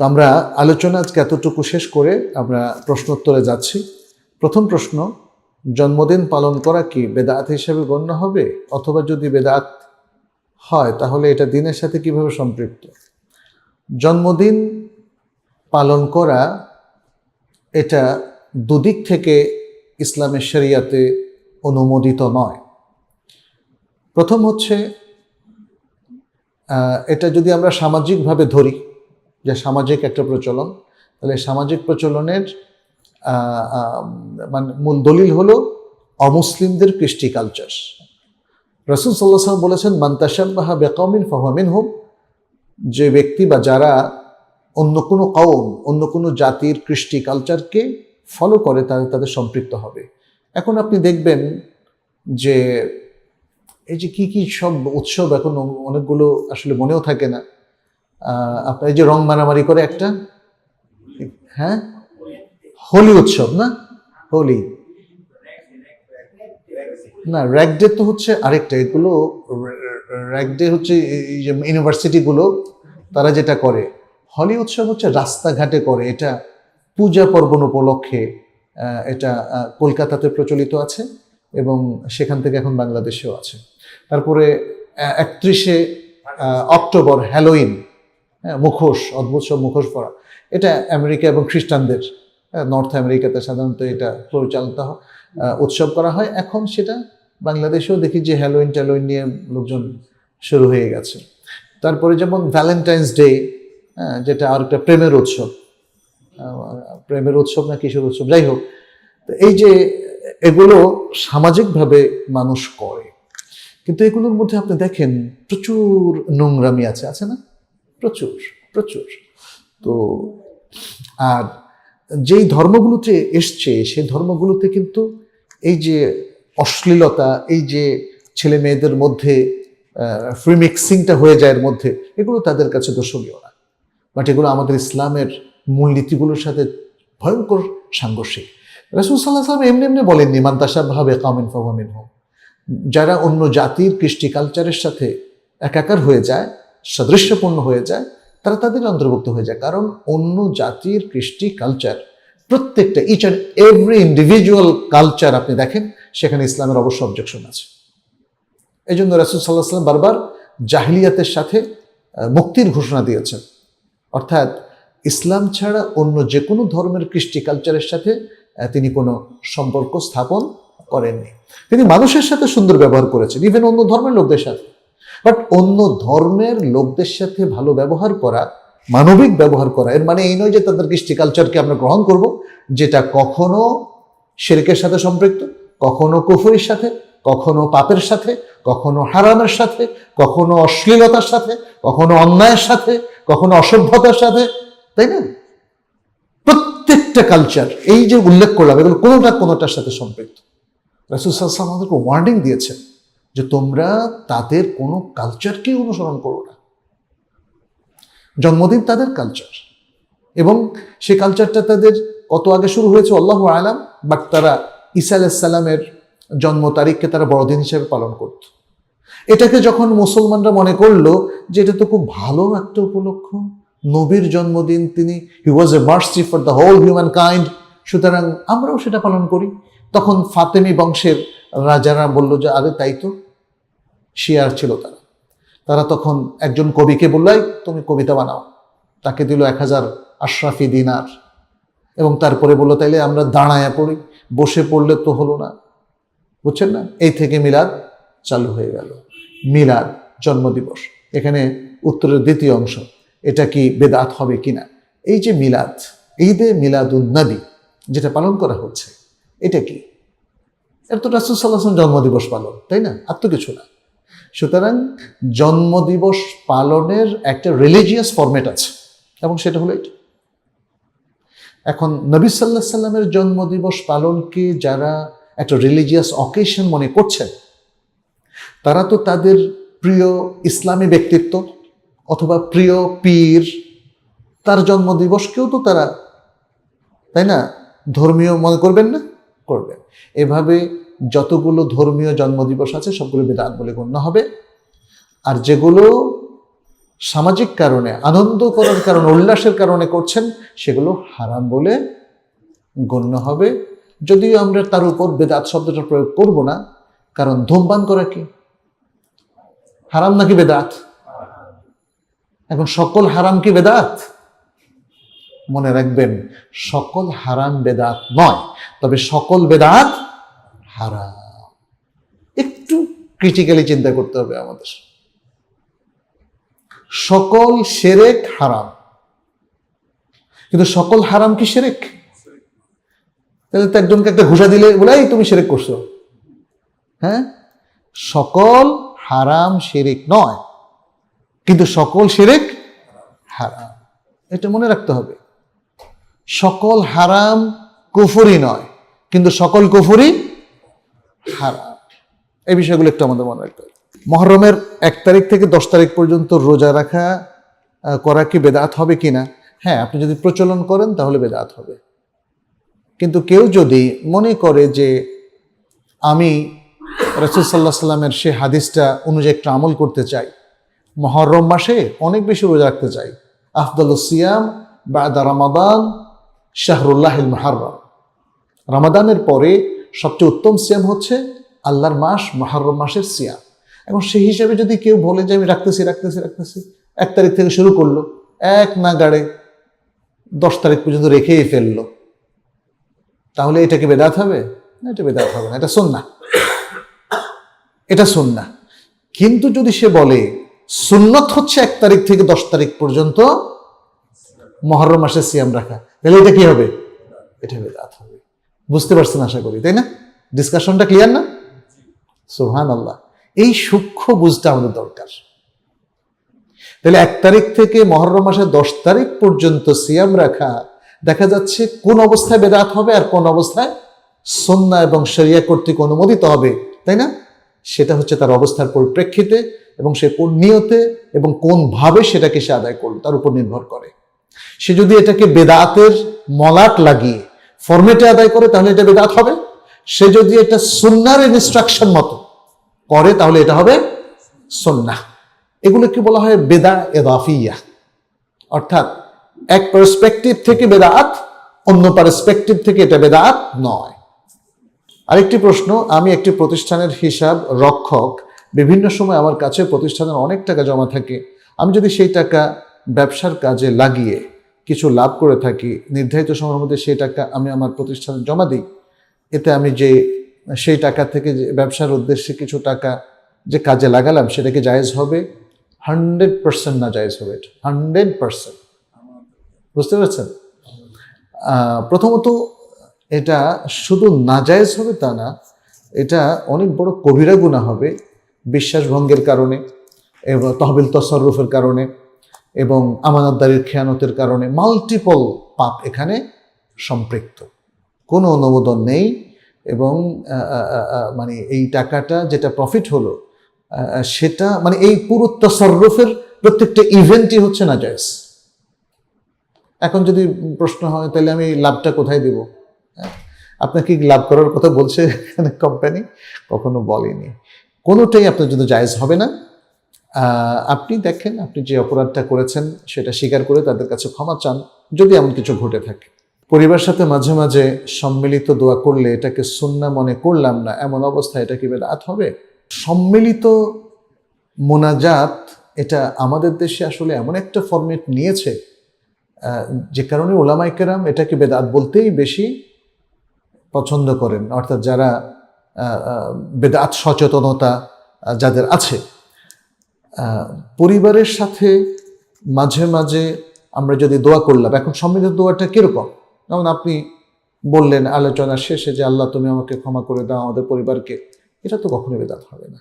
তো আমরা আলোচনা আজকে এতটুকু শেষ করে আমরা প্রশ্নোত্তরে যাচ্ছি। প্রথম প্রশ্ন, জন্মদিন পালন করা কি বেদাত হিসেবে গণ্য হবে অথবা যদি বেদাত হয়, তাহলে এটা দিনের সাথে কীভাবে সম্পৃক্ত? জন্মদিন পালন করা, এটা দুদিক থেকে ইসলামের শরিয়াতে অনুমোদিত নয়। প্রথম হচ্ছে এটা যদি আমরা সামাজিকভাবে ধরি যে সামাজিক একটা প্রচলন। তাহলে সামাজিক প্রচলনের মানে মূল দলিল হলো অমুসলিমদের কৃষ্টি কালচার রসুল সাল্লাহ সাল্লাম বলেছেন মান্তাসাবাহা বেকমিন ফহমিন হোম যে ব্যক্তি বা যারা অন্য কোনো কওম, অন্য কোনো জাতির কৃষ্টি কালচারকে ফলো করে তাদের তাদের সম্পৃক্ত হবে। এখন আপনি দেখবেন যে, এই যে কি কি সব উৎসব এখন অনেকগুলো আসলে মনেও থাকে না। আপনার এই যে রং মারামারি করে একটা হ্যাঁ? হোলি উৎসব, না? হোলি। না র্যাক ডে তো হচ্ছে আরেকটা, এগুলো র্যাক ডে হচ্ছে এই যে ইউনিভার্সিটিগুলো তারা যেটা করে, হলি উৎসব হচ্ছে রাস্তাঘাটে করে, এটা পূজা পার্বণ উপলক্ষে এটা কলকাতাতে প্রচলিত আছে এবং সেখান থেকে এখন বাংলাদেশেও আছে। তারপরে একত্রিশে অক্টোবর, হ্যালোইন হ্যাঁ মুখোশ অদ্ভুত সব মুখোশ পরা। এটা আমেরিকা এবং খ্রিস্টানদের হ্যাঁ, নর্থ আমেরিকাতে সাধারণত এটা পরিচালিত উৎসব করা হয়। এখন সেটা বাংলাদেশেও দেখি যে হ্যালোইন ট্যালোইন নিয়ে লোকজন শুরু হয়ে গেছে। তারপরে যেমন ভ্যালেন্টাইন্স ডে হ্যাঁ, যেটা আর একটা প্রেমের উৎসব প্রেমের উৎসব না কিশোর উৎসব যাই হোক তো এই যে এগুলো সামাজিকভাবে মানুষ করে। কিন্তু এগুলোর মধ্যে আপনি দেখেন প্রচুর নোংরামি আছে আছে না? প্রচুর প্রচুর। তো, আর যেই ধর্মগুলোতে এসছে, সেই ধর্মগুলোতে কিন্তু এই যে অশ্লীলতা, এই যে ছেলে মেয়েদের মধ্যে ফ্রি মিক্সিংটা হয়ে যায় এর মধ্যে, এগুলো তাদের কাছে দর্শনীয় না। বাট এগুলো আমাদের ইসলামের মূলনীতিগুলোর সাথে ভয়ঙ্কর সাংঘর্ষিক। রসুল সাল্লাহ সাল্লাম এমনি এমনি বলেননি মান্তাসা ভাবে কামিন ফামিন হোক যারা অন্য জাতির কৃষ্টি কালচারের সাথে একাকার হয়ে যায় সাদৃশ্যপূর্ণ হয়ে যায়, তারা তাদের অন্তর্ভুক্ত হয়ে যায়। কারণ অন্য জাতির কৃষ্টি কালচার প্রত্যেকটা each and every individual culture আপনি দেখেন, সেখানে ইসলামের অবশ্য অবজেকশন আছে। এই জন্য রাসুল সাল্লাহ সাল্লাম বারবার জাহিলিয়াতের সাথে মুক্তির ঘোষণা দিয়েছেন। অর্থাৎ ইসলাম ছাড়া অন্য যে কোনো ধর্মের কৃষ্টি কালচারের সাথে তিনি কোনো সম্পর্ক স্থাপন করেননি। তিনি মানুষের সাথে সুন্দর ব্যবহার করেছেন ইভেন অন্য ধর্মের লোকদের সাথে। বাট অন্য ধর্মের লোকদের সাথে ভালো ব্যবহার করা, মানবিক ব্যবহার করা, এর মানে এই নয় যে তাদের কৃষ্টি কালচারকে আমরা গ্রহণ করব, যেটা কখনো শিরকের সাথে সম্পৃক্ত, কখনো কুফুরির সাথে, কখনো পাপের সাথে, কখনো হারামের সাথে, কখনো অশ্লীলতার সাথে, কখনো অন্যায়ের সাথে, কখনো অসভ্যতার সাথে, তাই না? প্রত্যেকটা কালচার এই যে উল্লেখ করলাম, এগুলো কোনোটা কোনোটার সাথে সম্পৃক্ত। রাসুল সাল্লাম আমাদেরকে ওয়ার্নিং দিয়েছেন। যে তোমরা তাদের কোনো কালচারকেই অনুসরণ করো না। জন্মদিন তাদের কালচার এবং সেই কালচারটা তাদের কত আগে শুরু হয়েছে, আল্লাহ আলাম বাট তারা ঈসা আলাইসাল্লামের জন্ম তারিখকে তারা বড়দিন হিসেবে পালন করত। এটাকে যখন মুসলমানরা মনে করল যে এটা তো খুব ভালো একটা উপলক্ষ, নবীর জন্মদিন, তিনি he was a mercy for the whole human kind সুতরাং আমরাও সেটা পালন করি। তখন ফাতেমি বংশের রাজারা বলল যে আরে তাই তো। শিয়ার ছিল তারা। তারা তখন একজন কবিকে বলল "এই, তুমি কবিতা বানাও। তাকে দিল এক হাজার আশরাফি দিনার। এবং তারপরে বলল তাইলে আমরা দাঁড়ায়া পড়ি বসে পড়লে তো হলো না। বুঝছেন না? এই থেকে মিলাদ চালু হয়ে গেল। মিলাদ জন্মদিবস। এখানে উত্তরের দ্বিতীয় অংশ এটা কি বেদাত হবে কিনা? এই যে মিলাদ ঈদে মিলাদুন নবী যেটা পালন করা হচ্ছে এটা কি? এটা তো রাসুল সাল্লাহ জন্মদিবস পালন, তাই না? আর তো কিছু না। সুতরাং জন্মদিবস পালনের একটা রিলিজিয়াস ফরম্যাট আছে, এবং সেটা হলো এটা। এখন নবী সাল্লাহ সাল্লামের জন্মদিবস পালনকে যারা একটা রিলিজিয়াস অকেশন মনে করছেন, তারা তো তাদের প্রিয় ইসলামী ব্যক্তিত্ব অথবা প্রিয় পীর, তার জন্মদিবসকেও তো তারা, তাই না? ধর্মীয় মনে করবেন না? করবেন এভাবে যতগুলো ধর্মীয় জন্মদিবস আছে, সবগুলো বেদাত বলে গণ্য হবে। আর যেগুলো সামাজিক কারণে, আনন্দ করার কারণে, উল্লাসের কারণে করছেন, সেগুলো হারাম বলে গণ্য হবে। যদিও আমরা তার উপর বেদাত শব্দটা প্রয়োগ করব না, কারণ ধূমপান করা কি? হারাম নাকি বেদাত? এখন সকল হারাম কি বেদাত? মনে রাখবেন, সকল হারাম বেদাত নয়, তবে সকল বেদাত হারাম। একটু ক্রিটিক্যালি চিন্তা করতে হবে আমাদের। সকল সেরেক হারাম। কিন্তু সকল হারাম কি সেরেক? তাহলে তো একজনকে একটা ঘুষা দিলে বলে তুমি সেরেক করছ। হ্যাঁ? সকল হারাম শিরিক নয়, কিন্তু সকল শিরিক হারাম। এটা মনে রাখতে হবে। সকল হারাম কুফুরি নয়, কিন্তু সকল কুফুরি হারাম। এই বিষয়গুলো একটু আমাদের মনে রাখতে হবে। মহরমের এক তারিখ থেকে দশ তারিখ পর্যন্ত রোজা রাখা করা কি বেদাত হবে কিনা হ্যাঁ আপনি যদি প্রচলন করেন তাহলে বেদাত হবে। কিন্তু কেউ যদি মনে করে যে আমি রসুল সাল্লাহ সাল্লামের সে হাদিসটা অনুযায়ী একটু আমল করতে চাই, মহরম মাসে অনেক বেশি রোজা রাখতে চাই। আফদল সিয়াম বাদা শাহরুল্লাহ মহারম রমাদানের পরে সবচেয়ে উত্তম সিয়াম হচ্ছে আল্লাহর মাস মহরম মাসের সিয়াম। এবং সেই হিসাবে যদি কেউ বলে যে আমি রাখতেছি রাখতেছি রাখতেছি, এক তারিখ থেকে শুরু করল, এক না গাড়ে দশ তারিখ পর্যন্ত রেখেই ফেলল। তাহলে এটা কি বেদাত হবে? না, এটা বেদাত হবে না, এটা সুন্না এটা সুন্না কিন্তু যদি সে বলে, সুন্নত হচ্ছে এক তারিখ থেকে দশ তারিখ পর্যন্ত মহরম মাসে সিয়াম রাখা। তাহলে এটা কি হবে? এটা বেদাত হবে। বুঝতে পারছেন আশা করি, তাই না? ডিসকাশনটা ক্লিয়ার না? সোহান আল্লাহ এই সূক্ষ্ম বুঝটা আমাদের দরকার। তাহলে এক তারিখ থেকে মহরম মাসের দশ তারিখ পর্যন্ত সিয়াম রাখা, দেখা যাচ্ছে কোন অবস্থায় বেদাত হবে আর কোন অবস্থায় সন্না এবং শরিয়া কর্তৃক অনুমোদিত হবে, তাই না? সেটা হচ্ছে তার অবস্থার পরিপ্রেক্ষিতে এবং সে কোন নিয়তে এবং কোন ভাবে সেটাকে সে আদায় করল, তার উপর নির্ভর করে। সে যদি এটাকে বেদাতের মলাট লাগিয়ে ফরমেটে আদায় করে, তাহলে এটা বেদাত হবে। সে যদি এটা সুন্নার ইনস্ট্রাকশন মতো করে, তাহলে এটা হবে সন্না এগুলোকে বলা হয় বেদা এদাফিয়া। অর্থাৎ এক পার্সপেক্টিভ থেকে বেদাত, অন্য পার্সপেক্টিভ থেকে এটা বেদাত নয়। আরেকটি প্রশ্ন, আমি একটি প্রতিষ্ঠানের হিসাব রক্ষক, বিভিন্ন সময় আমার কাছে প্রতিষ্ঠানের অনেক টাকা জমা থাকে। আমি যদি সেই টাকা ব্যবসার কাজে লাগিয়ে কিছু লাভ করে থাকি। নির্ধারিত সময়ের মধ্যে সেই টাকা আমি আমার প্রতিষ্ঠানে জমা দিই। এতে আমি যে, সেই টাকা থেকে যে ব্যবসার উদ্দেশ্যে কিছু টাকা যে কাজে লাগালাম, সেটা কি জায়েজ হবে? হান্ড্রেড পার্সেন্ট না জায়েজ হবে এটা। Hundred percent. বুঝতে পারছেন? প্রথমত এটা শুধু নাজায়েজ হবে তা না, এটা অনেক বড় কবিরা গুণা হবে। বিশ্বাস ভঙ্গের কারণে, এবং তহবিল তসররুফের কারণে এবং আমানতদারির খেয়ানতের কারণে মাল্টিপল পাপ এখানে সম্পৃক্ত। কোনো অনুমোদন নেই এবং মানে এই টাকাটা যেটা প্রফিট হলো সেটা মানে এই পুরো তসররুফের প্রত্যেকটা ইভেন্টই হচ্ছে না জায়েজ। এখন যদি প্রশ্ন হয়, তাহলে আমি লাভটা কোথায় দেব? হ্যাঁ? আপনার কি লাভ করার কথা বলছে এখানে কোম্পানি কখনো বলেনি। কোনোটাই আপনার জন্য জায়েজ হবে না। আপনি দেখেন, আপনি যে অপরাধটা করেছেন, সেটা স্বীকার করে তাদের কাছে ক্ষমা চান, যদি এমন কিছু ঘটে থাকে। পরিবার সাথে মাঝে মাঝে সম্মিলিত দোয়া করলে এটাকে সুন্না মনে করলাম না, এমন অবস্থায় এটা কি বেদাত হবে? সম্মিলিত মোনাজাত, এটা আমাদের দেশে আসলে এমন একটা ফরম্যাট নিয়েছে যে কারণে ওলামাই কেরাম এটাকে বেদাত বলতেই বেশি পছন্দ করেন। অর্থাৎ যারা বেদাত সচেতনতা যাদের আছে। পরিবারের সাথে মাঝে মাঝে আমরা যদি দোয়া করলাম, এখন সম্মিলিত দোয়াটা কীরকম? যেমন আপনি বললেন আলোচনার শেষে যে, আল্লাহ, তুমি আমাকে ক্ষমা করে দাও আমাদের পরিবারকে। এটা তো কখনোই বেদাত হবে না।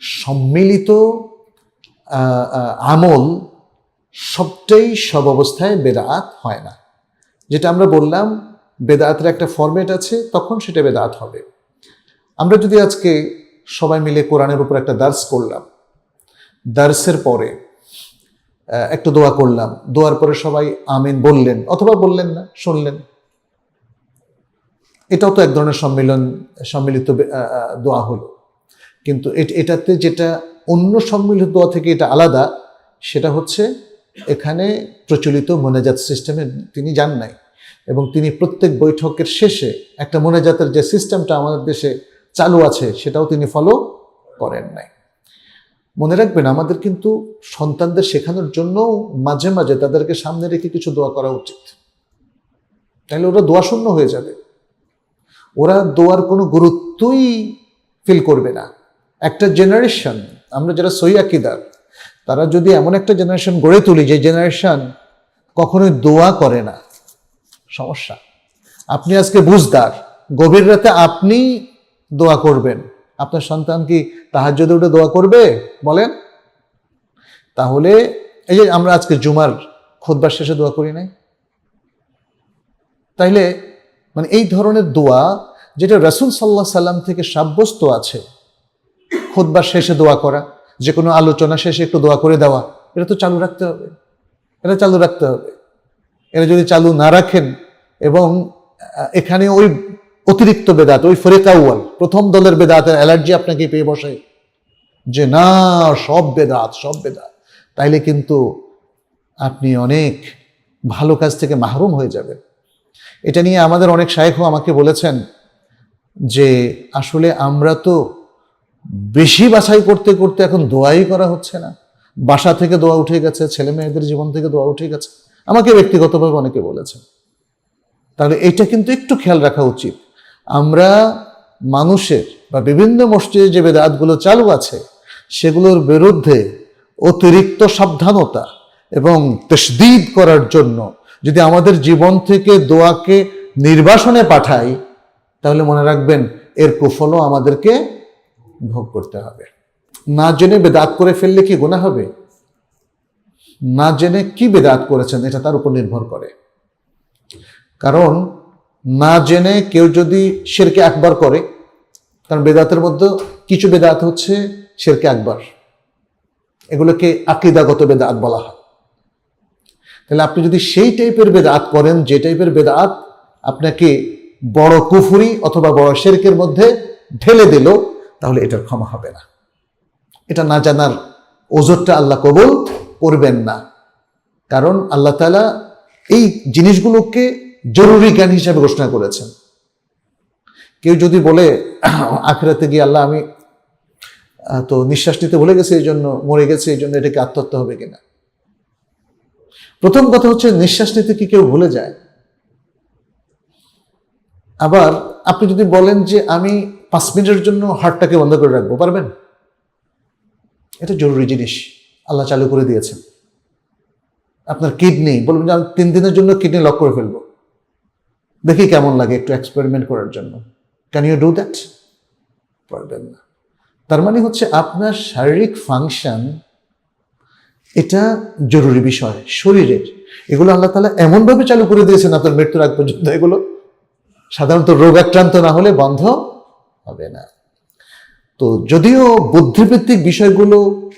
সম্মিলিত আমল সবটাই সব অবস্থায় বেদাত হয় না। যেটা আমরা বললাম, বেদাতের একটা ফরম্যাট আছে, তখন সেটা বেদাত হবে। আমরা যদি আজকে সবাই মিলে কোরআনের উপর একটা দার্স করলাম। দার্সের পরে একটু দোয়া করলাম। দোয়ার পরে সবাই আমিন বললেন, অথবা বললেন না, শুনলেন। এটাও তো এক ধরনের সম্মিলন, সম্মিলিত দোয়া হলো। কিন্তু এট- এটাতে যেটা অন্য সম্মিলিত দোয়া থেকে এটা আলাদা, সেটা হচ্ছে এখানে প্রচলিত মোনাজাত সিস্টেমে তিনি যান নাই। এবং তিনি প্রত্যেক বৈঠকের শেষে একটা মোনাজাতের যে সিস্টেমটা আমাদের দেশে চালু আছে, সেটাও তিনি ফলো করেন নাই। মনে রাখবেন, আমাদের কিন্তু সন্তানদের শেখানোর জন্য মাঝে মাঝে তাদেরকে সামনে রেখে কিছু দোয়া করা উচিত। তাহলে ওরা দোয়া শূন্য হয়ে যাবে। ওরা দোয়ার কোনো গুরুত্বই ফিল করবে না। একটা জেনারেশন আমরা যারা সই আকিদার, তারা যদি এমন একটা জেনারেশন গড়ে তুলি, যে জেনারেশন কখনোই দোয়া করে না, সমস্যা। আপনি আজকে বুঝদার, গভীর রাতে আপনি দোয়া করবেন। আপনার সন্তান কি তাহার যদি উঠে দোয়া করবে? বলেন। তাহলে এই যে আমরা আজকে জুমার খোদবার শেষে দোয়া করি নাই? তাইলে মানে এই ধরনের দোয়া যেটা রসুল সাল্লাহ সাল্লাম থেকে সাব্যস্ত আছে খোদবার শেষে দোয়া করা যে কোনো আলোচনা শেষে একটু দোয়া করে দেওয়া, এটা তো চালু রাখতে হবে। এটা চালু রাখতে হবে। এটা যদি চালু না রাখেন এবং এখানে ওই অতিরিক্ত বেদাত, ওই ফরিকাউয়াল প্রথম দলের বেদাতের অ্যালার্জি আপনাকে পেয়ে বসে। যে না, সব বেদাত সব বেদাত। তাইলে কিন্তু আপনি অনেক ভালো কাজ থেকে মাহরুম হয়ে যাবেন। এটা নিয়ে আমাদের অনেক শায়েখও আমাকে বলেছেন যে, আসলে আমরা তো বেশি বাছাই করতে করতে এখন দোয়াই করা হচ্ছে না। বাসা থেকে দোয়া উঠে গেছে, ছেলে মেয়েদের জীবন থেকে দোয়া উঠে গেছে। আমাকে ব্যক্তিগতভাবে অনেকে বলেছেন। তাহলে এটা কিন্তু একটু খেয়াল রাখা উচিত। আমরা মানুষের বা বিভিন্ন মসজিদে যে বেদাতগুলো চালু আছে, সেগুলোর বিরুদ্ধে অতিরিক্ত সাবধানতা এবং তসদিদ করার জন্য যদি আমাদের জীবন থেকে দোয়াকে নির্বাসনে পাঠাই, তাহলে মনে রাখবেন এর কুফলও আমাদেরকে ভোগ করতে হবে। না জেনে বেদাত করে ফেললে কি গুণা হবে? না জেনে কি বেদাত করেছেন, এটা তার উপর নির্ভর করে। কারণ না জেনে কেউ যদি শেরকে একবার করে, কারণ বেদাতের মধ্যে কিছু বেদাত হচ্ছে শেরকে একবার এগুলোকে আকিদাগত বেদাত বলা হয়। তাহলে আপনি যদি সেই টাইপের বেদাত করেন, যে টাইপের বেদাত আপনাকে বড় কুফুরি অথবা বড় শেরকের মধ্যে ঢেলে দিল, তাহলে এটার ক্ষমা হবে না। এটা না জানার ওজরটা আল্লাহ কবুল করবেন না। কারণ আল্লাহ তালা এই জিনিসগুলোকে জরুরি জ্ঞান হিসাবে ঘোষণা করেছেন। কেউ যদি বলে, আখেরাতে গিয়ে আল্লাহ আমি তো নিঃশ্বাস নিতে ভুলে গেছি এই জন্য মরে গেছে এই জন্য এটাকে আত্মহত্যা হবে কিনা? প্রথম কথা হচ্ছে, নিঃশ্বাস নিতে কি কেউ ভুলে যায়? আবার আপনি যদি বলেন যে, আমি পাঁচ মিনিটের জন্য হার্টটাকে বন্ধ করে রাখব, পারবেন? এটা জরুরি জিনিস, আল্লাহ চালু করে দিয়েছেন। আপনার কিডনি, বলবেন যে, আমি তিন দিনের জন্য কিডনি লক করে ফেলব। দেখি কেমন লাগে একটু এক্সপেরিমেন্ট করার জন্য। ক্যান ইউ ডু দ্যাট পারবেন না। তার মানে হচ্ছে আপনার শারীরিক ফাংশন এটা জরুরি বিষয়, শরীরের। এগুলো আল্লাহ তালা এমনভাবে চালু করে দিয়েছেন আপনার মৃত্যুর আগ পর্যন্ত এগুলো। সাধারণত রোগ আক্রান্ত না হলে বন্ধ হবে না। তো যদিও বুদ্ধিভিত্তিক বিষয়গুলো,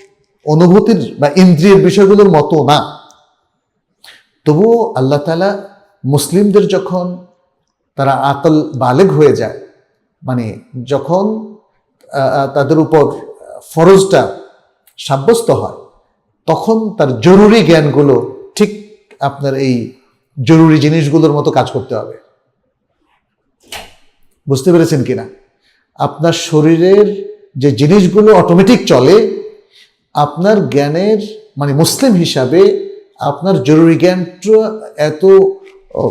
অনুভূতির বা ইন্দ্রিয়ের বিষয়গুলোর মতো না, তবুও আল্লাহ তালা মুসলিমদের যখন তারা আকল বালেগ হয়ে যায়। মানে যখন তাদের উপর ফরজটা সাব্যস্ত হয়, তখন তার জরুরি জ্ঞানগুলো ঠিক আপনার এই জরুরি জিনিসগুলোর মতো কাজ করতে হবে। বুঝতে পেরেছেন কিনা? আপনার শরীরের যে জিনিসগুলো অটোমেটিক চলে, আপনার জ্ঞানের মানে মুসলিম হিসাবে আপনার জরুরি জ্ঞানটা এত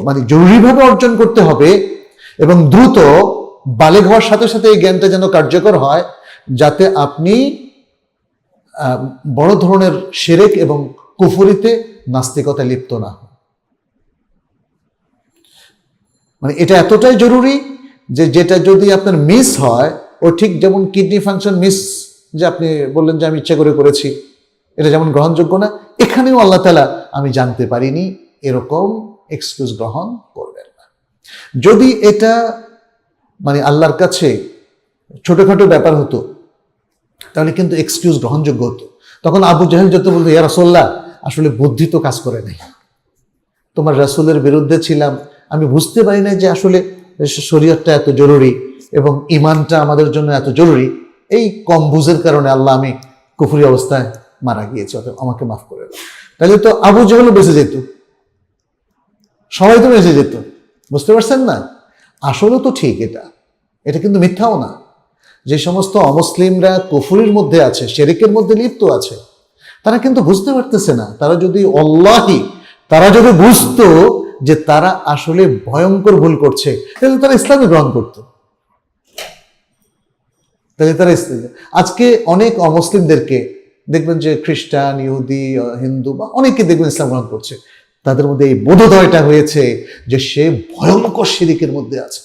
মানে জরুরিভাবে অর্জন করতে হবে এবং দ্রুত বালেগ হওয়ার সাথে সাথে এই জ্ঞানটা যেন কার্যকর হয়, যাতে আপনি বড় ধরনের সেরেক এবং কুফুরিতে নাস্তিকতায় লিপ্ত না মানে এটা এতটাই জরুরি যে যেটা যদি আপনার মিস হয়, ও ঠিক যেমন কিডনি ফাংশন মিস যে আপনি বললেন যে আমি ইচ্ছা করে করেছি, এটা যেমন গ্রহণযোগ্য না, এখানেও আল্লাহ তালা আমি জানতে পারিনি, এরকম এক্সকিউজ গ্রহণ করবেন না। যদি এটা মানে আল্লাহর কাছে ছোটখাটো ব্যাপার হতো, তাহলে কিন্তু এক্সকিউজ গ্রহণযোগ্য হতো। তখন আবু জাহেল যত বলতো, ইয়া রাসোল্লাহ আসলে বুদ্ধি তো কাজ করে নাই। তোমার রাসূলের বিরুদ্ধে ছিলাম। আমি বুঝতে পারি না যে আসলে শরীয়তটা এত জরুরি এবং ইমানটা আমাদের জন্য এত জরুরি। এই কম বুঝের কারণে আল্লাহ আমি কুফুরি অবস্থায় মারা গিয়েছি, অতএব আমাকে মাফ করে দাও। তাহলে তো আবু জহলও বেঁচে যেত। সবাই তো বেঁচে যেত। বুঝতে পারছেন না? আসলে তো ঠিক এটা। এটা কিন্তু মিথ্যাও না। যে সমস্ত অমুসলিমরা কুফুরির মধ্যে আছে, শেরিকের মধ্যে লিপ্ত আছে, তারা কিন্তু বুঝতে পারতেছে না। তারা যদি অল্লাহি, তারা যদি বুঝতো যে তারা আসলে ভয়ঙ্কর ভুল করছে, তাহলে তারা ইসলামে গ্রহণ করতো। তাহলে তারা আজকে অনেক অমুসলিমদেরকে দেখবেন যে খ্রিস্টান, ইহুদি, হিন্দু বা অনেকে দেখবেন ইসলাম গ্রহণ করছে। তাদের মধ্যে এই বোধোদয়টা হয়েছে যে সে ভয়ঙ্কর শিরিকের মধ্যে আছে,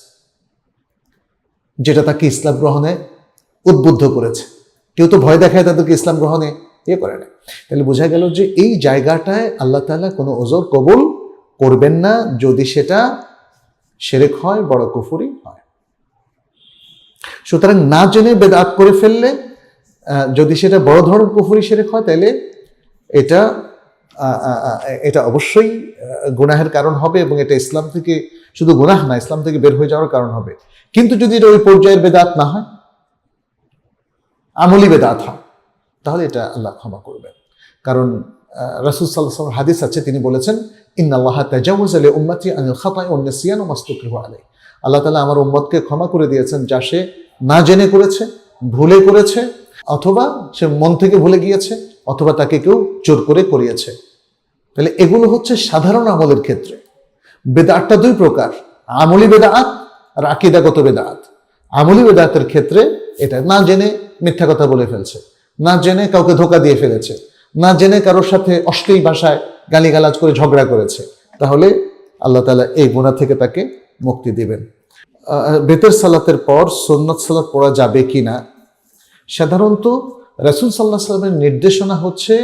যেটা তাকে ইসলাম গ্রহণে উদ্বুদ্ধ করেছে। কেউ তো ভয় দেখায় তাদেরকে ইসলাম গ্রহণে ইয়ে করে না। তাহলে বোঝা গেল যে এই জায়গাটায় আল্লাহ তাআলা কোনো ওজোর কবুল করবেন না যদি সেটা সেরেক হয়, বড় কুফুরি হয়। সুতরাং না জেনে বেদাত করে ফেললে যদি সেটা বড় ধরনের কুফুরি সেরেক হয়, তাহলে এটা এটা অবশ্যই গুনাহের কারণ হবে এবং এটা ইসলাম থেকে শুধু গুনাহ না, ইসলাম থেকে বের হয়ে যাওয়ার কারণ হবে। কিন্তু যদি এটা ওই পর্যায়ের বেদাত না হয়, আমলি বেদাত হয়, তাহলে এটা আল্লাহ ক্ষমা করবেন। কারণ রাসুল সাল্লাহ হাদিস আছে, তিনি বলেছেন, ইন্নাল্লাহ তাজাউজ আলী উম্মতি আনিল খাতাই ও নিসিয়ান ও মাস্তুকরিহু আলাই আল্লাহ তালা আমার উম্মতকে ক্ষমা করে দিয়েছেন, যা সে না জেনে করেছে, ভুলে করেছে, অথবা সে মন থেকে ভুলে গিয়েছে, অথবা তাকে কেউ জোর করে করিয়েছে। তাহলে এগুলো হচ্ছে সাধারণ আমলের ক্ষেত্রে। বেদাতটা দুই প্রকার, আমলি বেদাত আর আকিদাগত বেদাত। আমলি বেদাতের ক্ষেত্রে এটা না জেনে মিথ্যা কথা বলে ফেলছে, না জেনে কাউকে ধোকা দিয়ে ফেলেছে, না জেনে কারোর সাথে অশ্লীল ভাষায় গালিগালাজ করে ঝগড়া করেছে, তাহলে আল্লাহ তাআলা এই গুণা থেকে তাকে মুক্তি দিবেন। বেতের সালাতের পর সন্ন্যত সালাত পড়া যাবে কি না সাধারণত রাসূল সাল্লাহ সাল্লামের নির্দেশনা হচ্ছে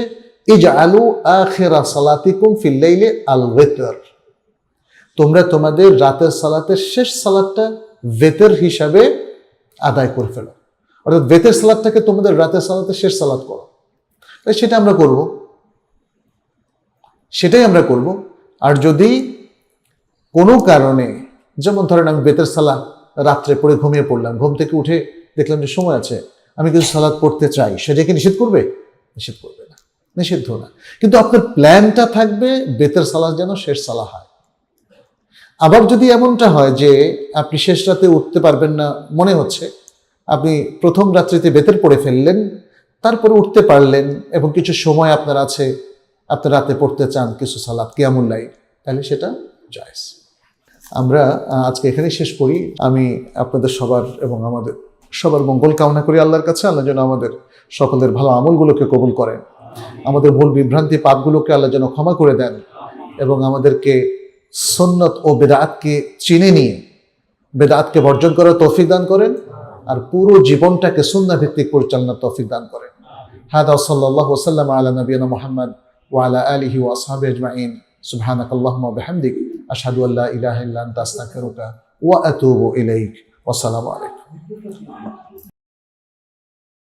ইজ আলু আখেরা সালাতিকুম ফিল্লাইলে আল ওয়েতর তোমরা তোমাদের রাতের সালাতের শেষ সালাদটা বেতের হিসাবে আদায় করে ফেলো। অর্থাৎ বেতের সালাদটাকে তোমাদের রাতের সালাতের শেষ সালাদ করো। সেটা আমরা করব। সেটাই আমরা করব। আর যদি কোনো কারণে, যেমন ধরেন আমি বেতের সালাদ রাত্রে পড়ে ঘুমিয়ে পড়লাম, ঘুম থেকে উঠে দেখলাম যে সময় আছে, আমি কিছু সালাদ পড়তে চাই, সেটা কি নিষেধ করবে? নিষেধ করবে। নিষিদ্ধ না। কিন্তু আপনার প্ল্যানটা থাকবে, বেতের সালাদ যেন শেষ সালা হয়। আবার যদি এমনটা হয় যে আপনি শেষ রাতে উঠতে পারবেন না, মনে হচ্ছে, আপনি প্রথম রাত্রিতে বেতের পড়ে ফেললেন, তারপরে উঠতে পারলেন এবং কিছু সময় আপনার আছে, আপনি রাতে পড়তে চান কিছু সালাদ কিয়ামুল্লাই তাহলে সেটা জায়েজ। আমরা আজকে এখানেই শেষ করি। আমি আপনাদের সবার এবং আমাদের সবার মঙ্গল কামনা করি আল্লাহর কাছে। আল্লাহ যেন আমাদের সকলের ভালো আমলগুলোকে কবুল করেন। আমাদের ভুল বিভ্রান্তি পাপগুলোকে আল্লাহ যেন ক্ষমা করে দেন এবং আমাদেরকে সন্নত ও বেদাতকে চিনে নিয়ে বেদাতকে বর্জন করার তৌফিক দান করেন আর পুরো জীবনটাকে সুন্না ভিত্তিক পরিচালনার তৌফিক দান করেন। হাদা সাল্লাল্লাহু ওসাল্লাম আলা নবিয়ানা মুহাম্মদ ওয়ালা আলিহি ওয়াসহাবি আজমাইন। সুবহানাক আল্লাহুম্মা বিহামদিক। আশহাদু আল্লা ইলাহা ইল্লা আনতা আস্তাগফিরুকা ওয়া আতুবু ইলাইক। ওয়াসসালামু আলাইকুম।